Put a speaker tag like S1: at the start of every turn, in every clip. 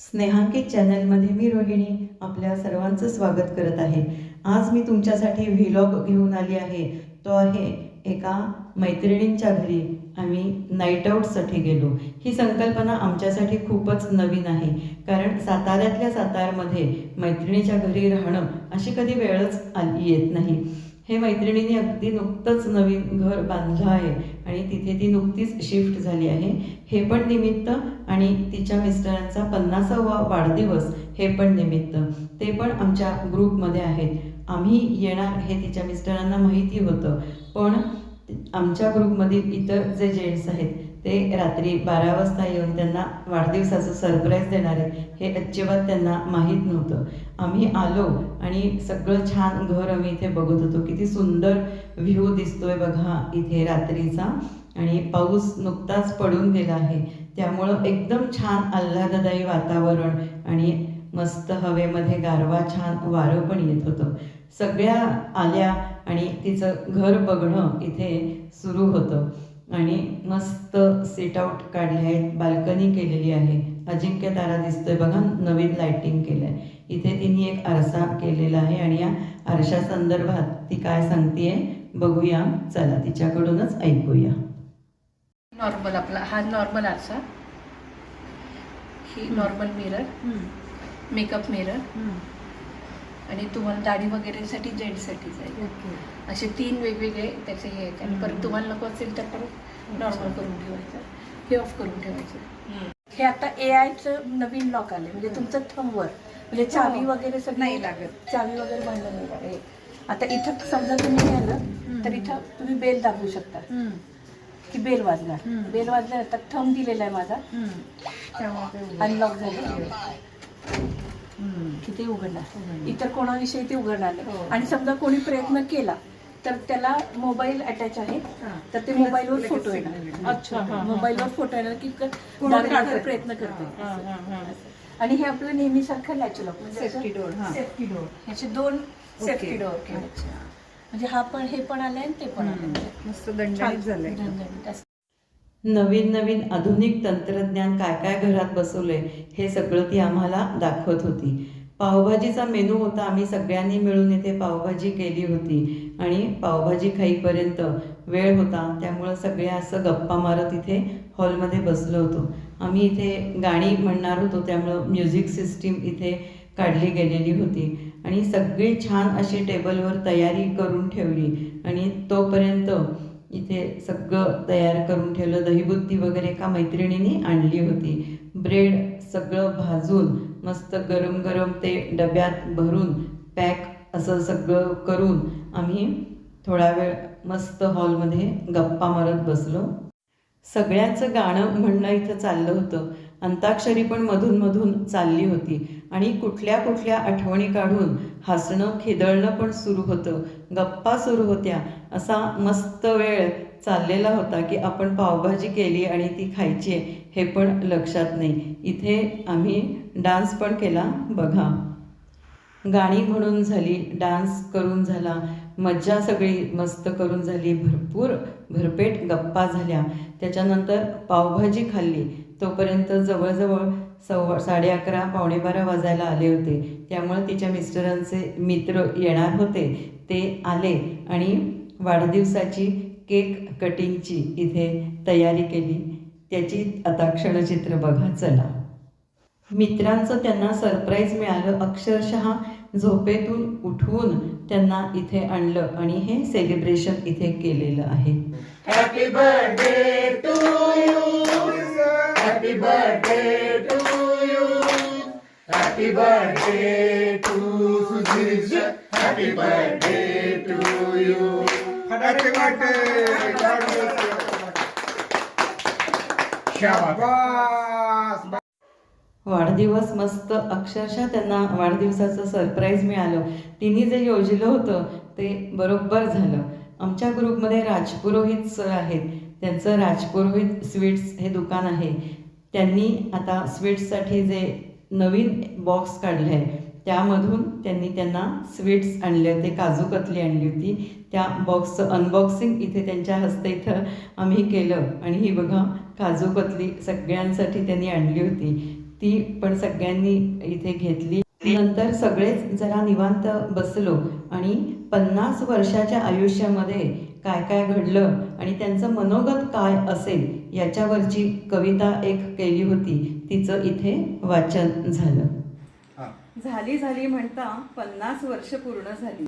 S1: स्नेहांकित चॅनलमध्ये मी रोहिणी आपल्या सर्वांचं स्वागत करत आहे. आज मी तुमच्यासाठी व्हिलॉग घेऊन आली आहे. तो आहे एका मैत्रिणींच्या घरी. आम्ही नाईट आऊटसाठी गेलो. ही संकल्पना आमच्यासाठी खूपच नवीन आहे. कारण साताऱ्यातल्या सातारमध्ये मैत्रिणीच्या घरी राहणं अशी कधी वेळच आली येत नाही. हे मैत्रिणीने अगदी नुकतंच नवीन घर बांधलं आहे आणि तिथे ती नुकतीच शिफ्ट झाली आहे. हे पण निमित्त आणि तिच्या मिस्टरांचा पन्नासावा वाढदिवस हे पण निमित्त. ते पण आमच्या ग्रुपमध्ये आहेत. आम्ही येणार हे तिच्या मिस्टरांना माहिती होतं. पण आमच्या ग्रुपमधील इतर जे जेंट्स आहेत ते रात्री बारा वाजता येऊन त्यांना वाढदिवसाचं सरप्राईज देणार आहेत हे अजिबात त्यांना माहीत नव्हतं. आम्ही आलो आणि सगळं छान घर आम्ही इथे बघत होतो. किती सुंदर व्ह्यू दिसतोय बघा इथे रात्रीचा. आणि पाऊस नुकताच पडून गेला आहे. त्यामुळं एकदम छान आल्हाददायी वातावरण आणि मस्त हवेमध्ये गारवा छान वारं पण येत होतं. सगळ्या आल्या आणि तिचं घर बघणं इथे सुरू होतं. आणि मस्त सीट आऊट काढले आहेत बाल्कनी केलेली आहे. अजिंक्य तारा दिसतोय. बघा नवीन लाइटिंग केलं आहे इथे तिने एक आरसा केलेला आहे आणि या आरशा संदर्भात ती काय सांगतेय बघूया. चला तिच्याकडूनच ऐकूया.
S2: नॉर्मल आपला हा नॉर्मल आरसा. ही नॉर्मल मिरर मेकअप मिरर आणि तुम्हाला दाढी वगैरेसाठी जेंट्ससाठीच आहे असे तीन वेगवेगळे त्याचे हे आहेत. आणि परत तुम्हाला नको असेल तर परत नॉर्मल करून ठेवायचं. हे ऑफ करून ठेवायचं. हे आता ए आयचं नवीन लॉक आले म्हणजे तुमचं थंबवर. म्हणजे चावी वगैरे सगळं
S3: नाही लागत.
S2: चावी वगैरे भांडण नाही लागत. आता इथं समजा तुम्ही नेलं तर इथं तुम्ही बेल दाबू शकता. की बेल वाजणार. बेल वाजल्यानंतर थंब दिलेला आहे माझा. अनलॉक झालं. की ते उघडणार. इतर कोणाविषयी ते उघडणार नाही. आणि समजा कोणी प्रयत्न केला तर त्याला मोबाईल अटॅच आहे तर ते मोबाईलवर फोटो येणार. अच्छा मोबाईलवर फोटो येणार की प्रयत्न करते आणि हे आपलं नेहमीसारखं
S3: Safety door, हा.
S2: सेफ्टी डोर ह्याचे दोन सेफ्टी डोर म्हणजे हा पण हे पण आलंय आणि ते पण आलंय.
S3: मस्त दंडणीत झालंय.
S1: नवीन नवीन आधुनिक तंत्रज्ञान काय काय घरात बसवलंय हे सगळं ती आम्हाला दाखवत होती. पावभाजीचा मेनू होता आम्ही सगळ्यांनी मिळून इथे पावभाजी केली होती. आणि पावभाजी खाईपर्यंत वेळ होता त्यामुळं सगळे असं गप्पा मारत इथे हॉलमध्ये बसलो होतो. आम्ही इथे गाणी म्हणणार होतो त्यामुळं म्युझिक सिस्टीम इथे काढली गेलेली होती. आणि सगळी छान अशी टेबलवर तयारी करून ठेवली. आणि तोपर्यंत इथे सगळं तयार करून ठेवलं. दहीबुद्धी वगैरे एका मैत्रिणीने आणली होती. ब्रेड सगळं भाजून मस्त गरम गरम ते डब्यात भरून पॅक असं सगळं करून आम्ही थोडा वेळ मस्त हॉलमध्ये गप्पा मारत बसलो. सगळ्यांचं गाणं म्हणणं इथं चाललं होतं. अंताक्षरी पण मधून मधून चालली होती. आणि कुठल्या कुठल्या आठवणी काढून हसणं खिदळणं पण सुरू होतं. गप्पा सुरू होत्या. असा मस्त वेळ चाललेला होता की आपण पावभाजी केली आणि ती खायची आहे हे पण लक्षात नाही. इथे आम्ही डान्स पण केला बघा. गाणी म्हणून झाली डान्स करून झाला. मज्जा सगळी मस्त करून झाली. भरपूर भरपेट गप्पा झाल्या. त्याच्यानंतर पावभाजी खाल्ली. तोपर्यंत जवळजवळ सव्वा साडे अकरा पावणे बारा वाजायला आले होते. त्यामुळे तिच्या मिस्टरांचे मित्र येणार होते. ते आले आणि वाढदिवसाची केक कटिंगची इथे तयारी केली. त्याची आता क्षणचित्र बघा चला. मित्रांचं त्यांना सरप्राईज मिळालं. अक्षरशः झोपेतून उठवून त्यांना इथे आणलं आणि हे सेलिब्रेशन इथे केलेलं आहे.
S4: Happy birthday to you Happy birthday to you. Happy birthday to Sudhir. Happy birthday to you. Happy birthday. God bless you. शाबास
S1: वाढदिवस मस्त अक्षरशः त्यांना वाढदिवसाचं सरप्राईज मिळालं तिने जे योजलं होतं ते बरोबर झालं आमच्या ग्रुपमध्ये राजपुरोहित सर आहेत त्यांचं राजपुरोहित स्वीट्स हे दुकान आहे त्यांनी आता स्वीट्ससाठी जे नवीन बॉक्स काढले आहे त्यामधून त्यांनी त्यांना स्वीट्स आणले होते काजू कतली आणली होती. त्या बॉक्सचं अनबॉक्सिंग इथे त्यांच्या हस्ते इथं आम्ही केलं. आणि ही बघा काजू कतली सगळ्यांसाठी त्यांनी आणली होती. ती पण सगळ्यांनी इथे घेतली. नंतर सगळेच जरा निवांत बसलो. आणि पन्नास वर्षाच्या आयुष्यामध्ये काय काय घडलं आणि त्यांचं मनोगत काय असेल याच्यावरची कविता एक केली होती. तिचं इथे वाचन झालं.
S3: झाली झाली म्हणता पन्नास वर्ष पूर्ण झाली.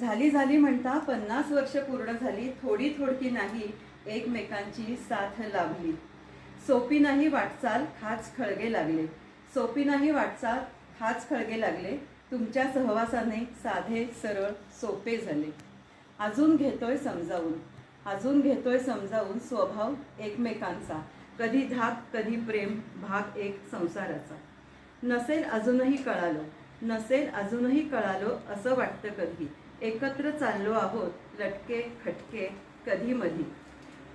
S3: झाली झाली म्हणता पन्नास वर्ष पूर्ण झाली. थोडी थोडकी नाही एकमेकांची साथ लाभली. सोपी नाही वाटचाल खाच खळगे लागले. सोपी नाही वाटचाल खाच खळगे लागले. तुमच्या सहवासाने साधे सरळ सोपे झाले. अजून घेतोय समजावून. अजून घेतोय समजावून स्वभाव एकमेकांचा. कधी धाक कधी प्रेम भाग एक संसाराचा. नसेल अजूनही कळालो नसेल अजूनही कळालो असं वाटतं कधी. एकत्र चाललो आहोत लटके खटके कधी मधी.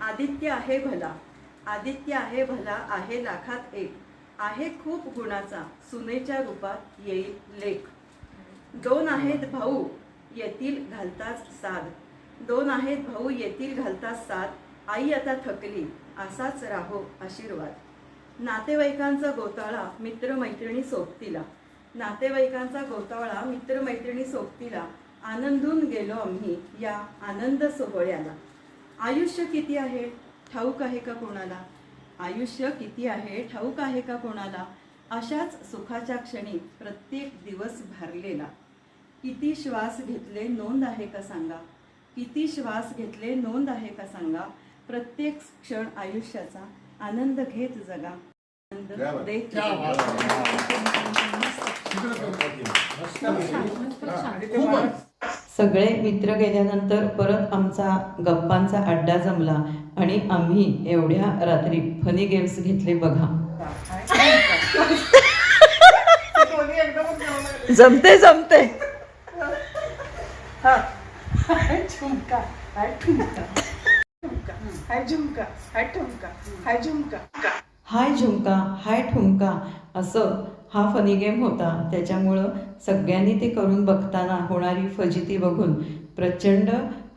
S3: आदित्य आहे भला. आदित्य आहे भला आहे लाखात एक. आहे खूप गुणाचा. सुनेच्या रूपात येईल लेख. दोन आहेत भाऊ. येतील घालताच साध. दोन आहेत भाऊ येतील घालताच साध. आई आता थकली असाच राहो आशीर्वाद. नातेवाईकांचा गोताळा मित्रमैत्रिणी सोबतीला. नातेवाईकांचा गोतावळा मित्रमैत्रिणी सोबतीला. आनंदून गेलो आम्ही या आनंद सोहळ्याला. आयुष्य किती आहे? ठाऊक आहे का कोणाला? आयुष्य किती आहे? ठाऊक आहे का कोणाला? अशाच सुखाच्या क्षणी प्रत्येक दिवस भरलेला. किती श्वास घेतले नोंद आहे का सांगा? किती श्वास घेतले नोंद आहे का सांगा? प्रत्येक क्षण आयुष्याचा आनंद घेत जगा. आनंद. देत
S1: सगळे मित्र गेल्यानंतर परत आमचा गप्पांचा अड्डा जमला आणि आम्ही एवढ्या रात्री फनी गेम्स घेतले बघा. जमते जमते.
S2: ठुमका हाय ठुमका. हाय झुमका हाय ठुमका हाय झुमका.
S1: हाय झुमका हाय ठुमका असं हा फनी गेम होता. त्याच्यामुळं सगळ्यांनी ते करून बघताना होणारी फजिती बघून प्रचंड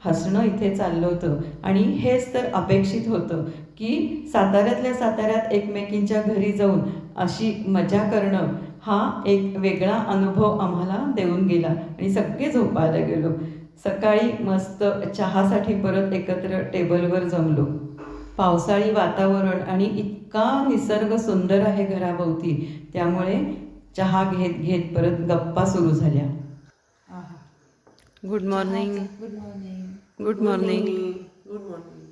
S1: हसणं इथे चाललं होतं. आणि हेच तर अपेक्षित होतं की साताऱ्यातल्या साताऱ्यात एकमेकींच्या घरी जाऊन अशी मजा करणं हा एक वेगळा अनुभव आम्हाला देऊन गेला. आणि सगळे झोपायला गेलो. सकाळी मस्त चहासाठी परत एकत्र टेबलवर जमलो. पावसाळी वातावरण आणि इतका निसर्ग सुंदर आहे घराभोवती त्यामुळे चहा घेत घेत परत गप्पा सुरू झाल्या. Good morning
S2: good morning
S1: good morning
S2: good morning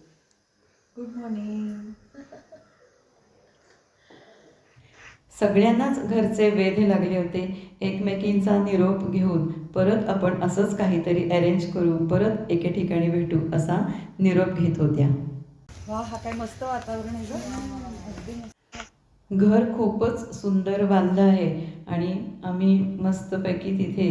S2: good morning
S1: सगळ्यांनाच घरचे वेध लागले होते एकमेकींचा निरोप घेऊन परत आपण असंच काहीतरी अरेंज करू परत एके ठिकाणी भेटू असा निरोप घेत होत्या
S3: वा हा काय मस्त वातावरण आहे गं.
S1: घर खूपच सुंदर बांधलं आहे. आणि आम्ही मस्तपैकी तिथे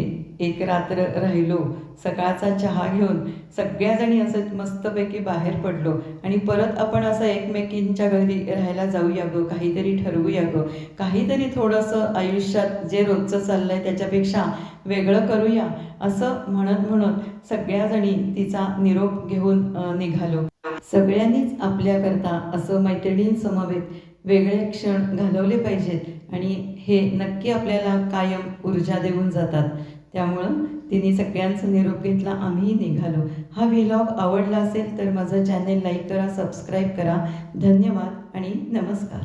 S1: एक रात्र राहिलो. सकाळचा चहा घेऊन सगळ्याजणी असं मस्तपैकी बाहेर पडलो. आणि परत आपण असं एकमेकींच्या घरी राहायला जाऊया गं काहीतरी ठरवूया गं. काहीतरी थोडंसं आयुष्यात जे रोजचं चाललं आहे त्याच्यापेक्षा वेगळं करूया असं म्हणत म्हणत सगळ्याजणी तिचा निरोप घेऊन निघालो. सगळ्यांनीच आपल्याकरता असं मैत्रिणींसमवेत वेगळे क्षण घालवले पाहिजेत आणि हे नक्की आपल्याला कायम ऊर्जा देऊन जातात. त्यामुळं तिने सगळ्यांचा निरोप घेतला आम्ही निघालो. हा व्हिलॉग आवडला असेल तर माझं चॅनेल लाईक करा सबस्क्राईब करा. धन्यवाद आणि नमस्कार.